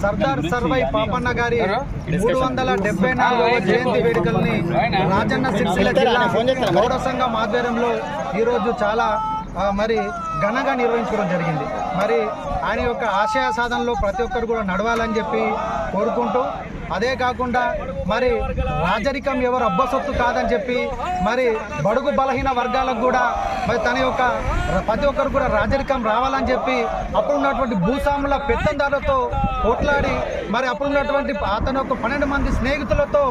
సర్దార్ సర్వై పాపన్న గారి మూడు వందల డెబ్బై నాలుగవ జయంతి వేడుకల్ని రాజన్న సిరిసిల్ల జిల్లా గౌడ సంఘం ఆధ్వర్యంలో ఈరోజు చాలా మరి ఘనంగా నిర్వహించుకోవడం జరిగింది మరి ఆయన యొక్క ఆశయ సాధనలో ప్రతి ఒక్కరు కూడా నడవాలని చెప్పి కోరుకుంటూ అదే కాకుండా మరి రాజరికం ఎవరు అబ్బసొత్తు కాదని చెప్పి మరి బడుగు బలహీన వర్గాలకు కూడా మరి తన యొక్క ప్రతి ఒక్కరు కూడా రాజరికం రావాలని చెప్పి అప్పుడున్నటువంటి భూస్వాముల పెత్తందారులతో పోట్లాడి మరి అప్పుడున్నటువంటి అతని యొక్క పన్నెండు మంది స్నేహితులతో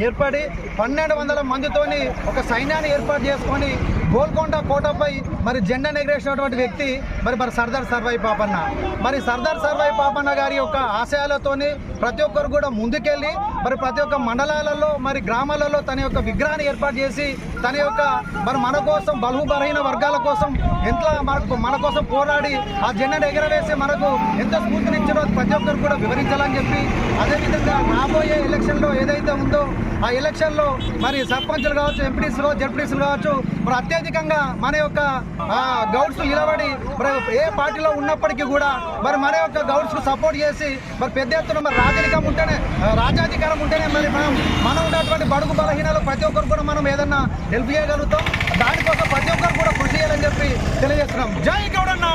ఏర్పడి పన్నెండు వందల మందితోని ఒక సైన్యాన్ని ఏర్పాటు చేసుకొని గోల్కొండ కోటపై మరి జెండా ఎగరేసినటువంటి వ్యక్తి మరి మరి సర్దార్ సర్వాయి పాపన్న. మరి సర్దార్ సర్వాయి పాపన్న గారి యొక్క ఆశయాలతోనే ప్రతి ఒక్కరు కూడా ముందుకెళ్ళి మరి ప్రతి ఒక్క మండలాలలో మరి గ్రామాలలో తన యొక్క విగ్రహాన్ని ఏర్పాటు చేసి తన యొక్క మరి మన కోసం బలుగు బలహీన వర్గాల కోసం ఎంత మనకు మన కోసం పోరాడి ఆ జెండాను ఎగరవేసి మనకు ఎంత స్ఫూర్తినిచ్చారో ప్రతి ఒక్కరు కూడా వివరించాలని చెప్పి అదేవిధంగా రాబోయే ఎలక్షన్లో ఏదైతే ఉందో ఆ ఎలక్షన్లో మరి సర్పంచులు కావచ్చు ఎంపీడీసీలు జడ్పీడీసీలు కావచ్చు మరి అత్యధికంగా మన యొక్క గౌడ్స్ నిలబడి మరి ఏ పార్టీలో ఉన్నప్పటికీ కూడా మరి మన యొక్క గౌడ్స్కు సపోర్ట్ చేసి మరి పెద్ద ఎత్తున మరి రాజరికం ఉంటేనే రాజాధికారం ఉంటేనే మరి మనం మనం ఉన్నటువంటి బడుగు బలహీనలు ప్రతి ఒక్కరు కూడా మనం ఏదన్నా హెల్ప్ చేయగలుగుతాం. దానికోసం ప్రతి ఒక్కరు కూడా కృషి చేయాలని చెప్పి తెలియజేస్తున్నాం. జై గౌడన్న!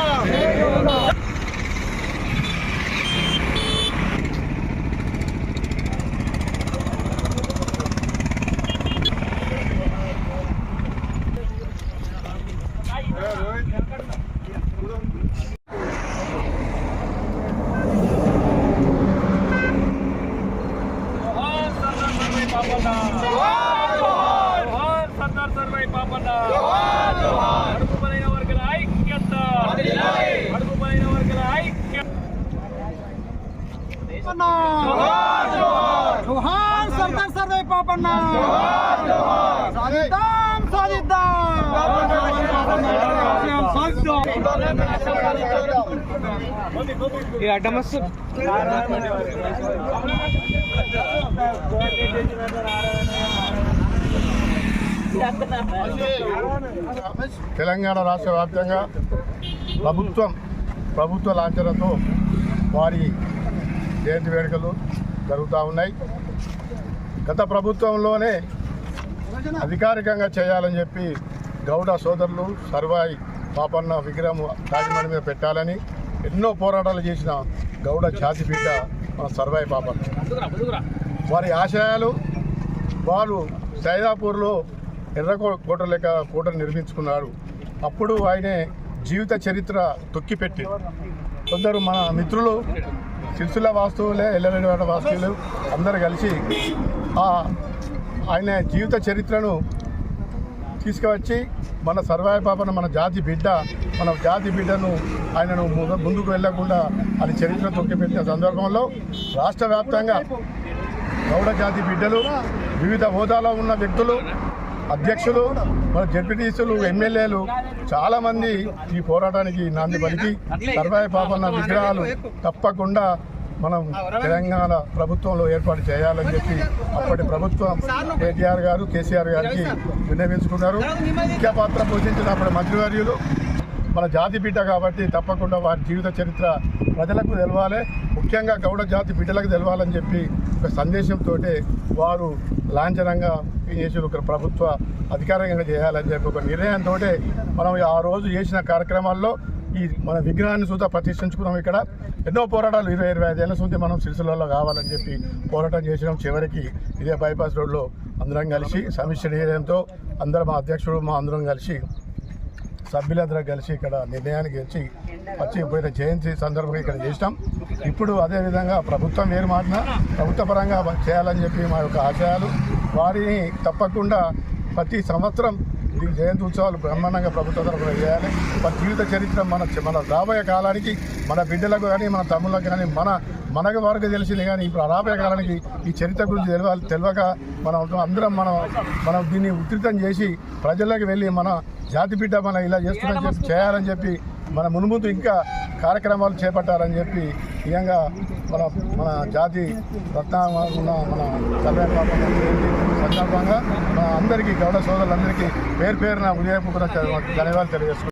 సర్వై పాపన్న అడుగు బలైన వర్గాల ఐక్యత. అడుగు బలైన వర్గాల ఐక్యత జోహార్ సర్దార్ సర్వై పాపన్న సాధిద్దాం సాధిద్దాం. అడ్డమస్తు తెలంగాణ రాష్ట్ర వ్యాప్తంగా ప్రభుత్వం ప్రభుత్వ లాంఛనతో వారి జయంతి వేడుకలు జరుగుతూ ఉన్నాయి. గత ప్రభుత్వంలోనే అధికారికంగా చేయాలని చెప్పి గౌడ సోదరులు సర్వాయి పాపన్న విగ్రహం తాజమణి మీద పెట్టాలని ఎన్నో పోరాటాలు చేసిన గౌడ జాతి బిడ్డ మన సర్వాయి పాపన్న. వారి ఆశయాలు వారు సైదాపూర్లో ఎర్రకో కోట లెక్క కోట నిర్మించుకున్నారు అప్పుడు ఆయనే జీవిత చరిత్ర తొక్కిపెట్టి. కొందరు మన మిత్రులు సిరిసిల్ల వాస్తువులే ఎల్లరెడ్డివాడ వాస్తువులు అందరు కలిసి ఆయన జీవిత చరిత్రను తీసుకువచ్చి మన సర్వాయ పాపన మన జాతి బిడ్డ మన జాతి బిడ్డను ఆయనను ముందుకు వెళ్ళకుండా అది చరిత్ర తొక్కిపెట్టిన సందర్భంలో రాష్ట్ర వ్యాప్తంగా గౌడ జాతి బిడ్డలు వివిధ హోదాలో ఉన్న వ్యక్తులు అధ్యక్షులు మన జడ్పీటీసులు ఎమ్మెల్యేలు చాలా మంది ఈ పోరాటానికి నాంది పలికి. సర్వాయ పాపన్న విగ్రహాలు తప్పకుండా మనం తెలంగాణ ప్రభుత్వంలో ఏర్పాటు చేయాలని చెప్పి అప్పటి ప్రభుత్వం కేటీఆర్ గారు కేసీఆర్ గారికి విన్నవించుకున్నారు. ముఖ్య పాత్ర పోషించిన అప్పటి మంత్రివర్యులు మన జాతి బిడ్డ కాబట్టి తప్పకుండా వారి జీవిత చరిత్ర ప్రజలకు తెలవాలి. ముఖ్యంగా గౌడ జాతి బిడ్డలకు తెలవాలని చెప్పి ఒక సందేశంతో వారు లాంఛనంగా చేసి ఒక ప్రభుత్వ అధికారికంగా చేయాలని చెప్పి ఒక నిర్ణయంతో మనం ఆ రోజు చేసిన కార్యక్రమాల్లో ఈ మన విగ్రహాన్ని సుతా ప్రతిష్ఠించుకున్నాం ఇక్కడ. ఎన్నో పోరాటాలు ఇరవై ఇరవై ఐదేళ్ళ సొంత మనం సిరిసిల్లలో కావాలని చెప్పి పోరాటం చేసినాం. చివరికి ఇదే బైపాస్ రోడ్లో అందరం కలిసి సమిష్టి నిర్ణయంతో అందరం మా అధ్యక్షుడు మా అందరం కలిసి సభ్యులందరూ కలిసి ఇక్కడ నిర్ణయానికి వచ్చి వచ్చి పోయిన జయంతి సందర్భంగా ఇక్కడ చేసినాం. ఇప్పుడు అదేవిధంగా ప్రభుత్వం వేరు మాటిన ప్రభుత్వ పరంగా చేయాలని చెప్పి మా యొక్క ఆశయాలు. వారిని తప్పకుండా ప్రతి సంవత్సరం దీని జయంతి ఉత్సవాలు బ్రహ్మాండంగా ప్రభుత్వ తరఫున చేయాలి. మన జీవిత చరిత్ర మన మన రాబోయే కాలానికి మన బిడ్డలకు కానీ మన తమ్ముళ్ళకు కానీ మన మనకు వరకు తెలిసింది కానీ ఇప్పుడు రాబోయే కాలానికి ఈ చరిత్ర గురించి తెలియాలి తెలియక మనం అందరం మనం మనం దీన్ని ఉధృతం చేసి ప్రజల్లోకి వెళ్ళి మన జాతి బిడ్డ మన ఇలా చేస్తుందని చెప్పి చేయాలని చెప్పి మన మునుముందు ఇంకా కార్యక్రమాలు చేపట్టాలని చెప్పి ముఖ్యంగా మన మన జాతి రత్న ఉన్న మన కళ్యాణ సందర్భంగా మన అందరికీ గౌడ సోదరులందరికీ పేరు పేరున ఉదయపూర్వక ధన్యవాదాలు తెలియజేసుకుంటున్నాను.